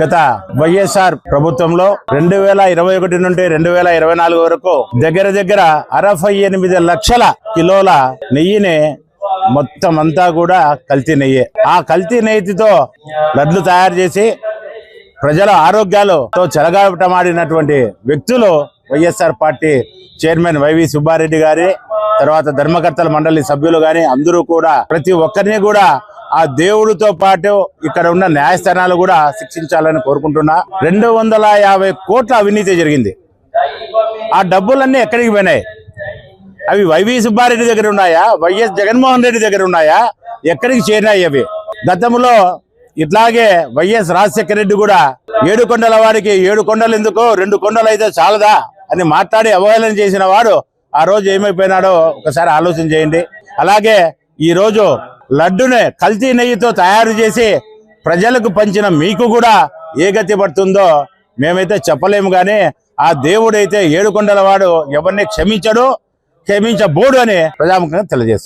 గత వైఎస్ఆర్ ప్రభుత్వంలో రెండు వేల ఇరవై ఒకటి నుండి రెండు వేల ఇరవై నాలుగు వరకు దగ్గర దగ్గర అరవై ఎనిమిది లక్షల కిలోల నెయ్యిని మొత్తం అంతా కూడా కల్తీ నెయ్యి. ఆ కల్తీ నెయ్యితో లడ్లు తయారు చేసి ప్రజల ఆరోగ్యాలతో చెలగాటమాడినటువంటి వ్యక్తులు YSR party chairman YV Subbareddy గారి తర్వాత ధర్మకర్తల మండలి సభ్యులు గాని అందరూ కూడా ప్రతి ఒక్కరిని కూడా ఆ దేవుడితో పాటు ఇక్కడ ఉన్న న్యాయస్థానాలు కూడా శిక్షించాలని కోరుకుంటున్నా. రెండు వందల యాభై కోట్ల అవినీతి జరిగింది. ఆ డబ్బులన్నీ ఎక్కడికి పోయినాయి? అవి వైవి సుబ్బారెడ్డి దగ్గర ఉన్నాయా? వైఎస్ జగన్మోహన్ రెడ్డి దగ్గర ఉన్నాయా? ఎక్కడికి చేరినాయి అవి? గతంలో ఇట్లాగే వైఎస్ రాజశేఖర రెడ్డి కూడా ఏడు కొండల వాడికి ఏడు కొండలు ఎందుకు? రెండు కొండలు అయితే చాలదా? అని మాట్లాడి అవహేళన చేసిన వాడు ఆ రోజు ఏమైపోయినాడో ఒకసారి ఆలోచన చేయండి. అలాగే ఈ రోజు లడ్డుని కల్తీ నెయ్యితో తయారు చేసి ప్రజలకు పంచిన మీకు కూడా ఏ గతి పడుతుందో మేమైతే చెప్పలేము కానీ ఆ దేవుడైతే ఏడుకొండల వాడు ఎవరిని క్షమించడు క్షమించబోడు అని ప్రజాముఖంగా తెలియజేస్తుంది